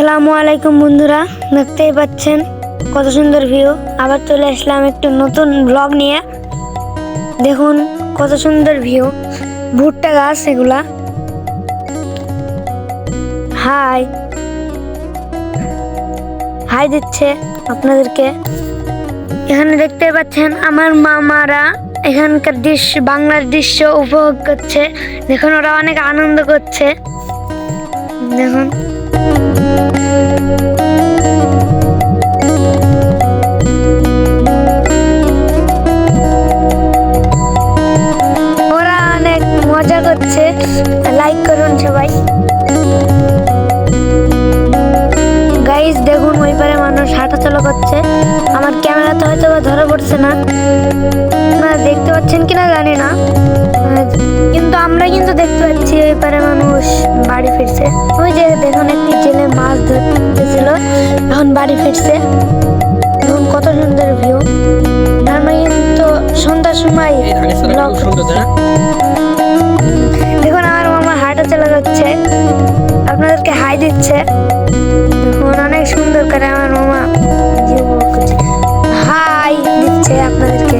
আসসালামু আলাইকুম বন্ধুরা, দেখতেই পাচ্ছেন কত সুন্দর ভিউ আবার চলে আসলাম একটু নতুন ব্লগ নিয়ে। দেখুন কত সুন্দর ভিউ ভুট্টা গাছ এগুলা। হাই হাই দিচ্ছে আপনাদেরকে। এখানে দেখতে পাচ্ছেন আমার মামারা এখানকার দৃশ্য, বাংলার দৃশ্য উপভোগ করছে। দেখুন ওরা অনেক আনন্দ করছে। দেখুন। করছে। লাইক করুন সবাই। গাইস দেখুন, ওই পারে মানুষ হাঁটাচলা করছে। আমার ক্যামেরাতে হয়তো বা ধরা পড়ছে না। দেখতে পাচ্ছেন কিনা জানি কিন্তু আমরা কিন্তু দেখতে পাচ্ছি ওই পারে মানুষ বাড়ি ফিরছে ওই যে দেখুন একটি ছেলে মাছ ধরতেছিল। এখন বাড়ি ফিরছে। এখন কত সুন্দর ভিউ আমরা তো সন্ধ্যার সময়? দেখুন আমার মামা হাঁটা চলে যাচ্ছে। আপনাদেরকে হাই দিচ্ছে। দেখুন অনেক সুন্দর করে আমার মামা হাই দিচ্ছে আপনাদেরকে।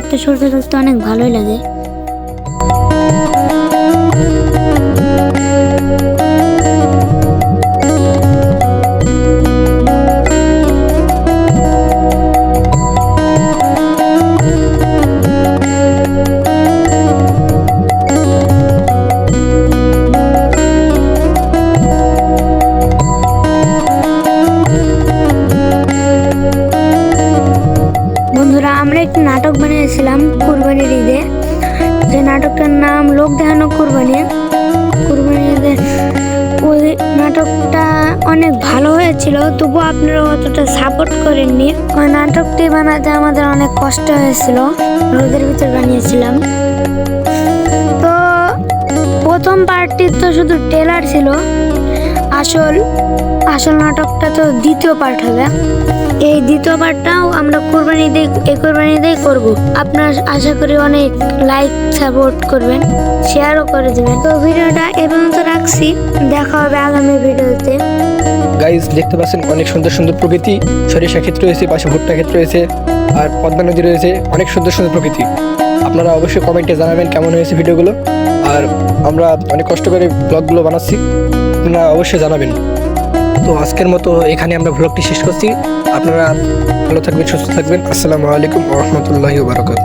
আমার তো দেখতে অনেক ভালোই লাগে। আমরা একটি নাটক বানিয়েছিলাম কুরবানির ঈদে। যে নাটকটার নাম লোক দেখানো কুরবানি। কুরবানির ঈদে ওই নাটকটা অনেক ভালো হয়েছিল, তবু আপনারা অতটা সাপোর্ট করেননি। ওই নাটকটি বানাতে আমাদের অনেক কষ্ট হয়েছিল, রোদের ভিতর বানিয়েছিলাম। তো প্রথম পার্টটি তো শুধু টেলার ছিল আসল আসল নাটকটা তো দ্বিতীয় পার্ট হবে। এই দ্বিতীয় পার্টটাও আমরা কোরবানি দিয়ে, এই কোরবানি দিয়ে করব। আপনার আশা করি অনেক লাইক সাপোর্ট করবেন শেয়ারও করে দেবেন। তো ভিডিওটা এ পর্যন্ত রাখছি। দেখা হবে আগামী ভিডিওতে। গাইজ দেখতে পাচ্ছেন অনেক সুন্দর সুন্দর প্রকৃতি। সরিষা ক্ষেত রয়েছে, পাশে ভুট্টা ক্ষেত রয়েছে, আর পদ্মা নদী রয়েছে, অনেক সুন্দর সুন্দর প্রকৃতি। আপনারা অবশ্যই কমেন্টে জানাবেন কেমন হয়েছে ভিডিওগুলো। আর আমরা অনেক কষ্ট করে ব্লগগুলো বানাচ্ছি। আপনারা অবশ্যই জানাবেন। তো আজকের মতো এখানে আমরা ব্লগটি শেষ করছি। আপনারা ভালো থাকবেন, সুস্থ থাকবেন। আসসালামু আলাইকুম রহমতুল্লাহি বারকাত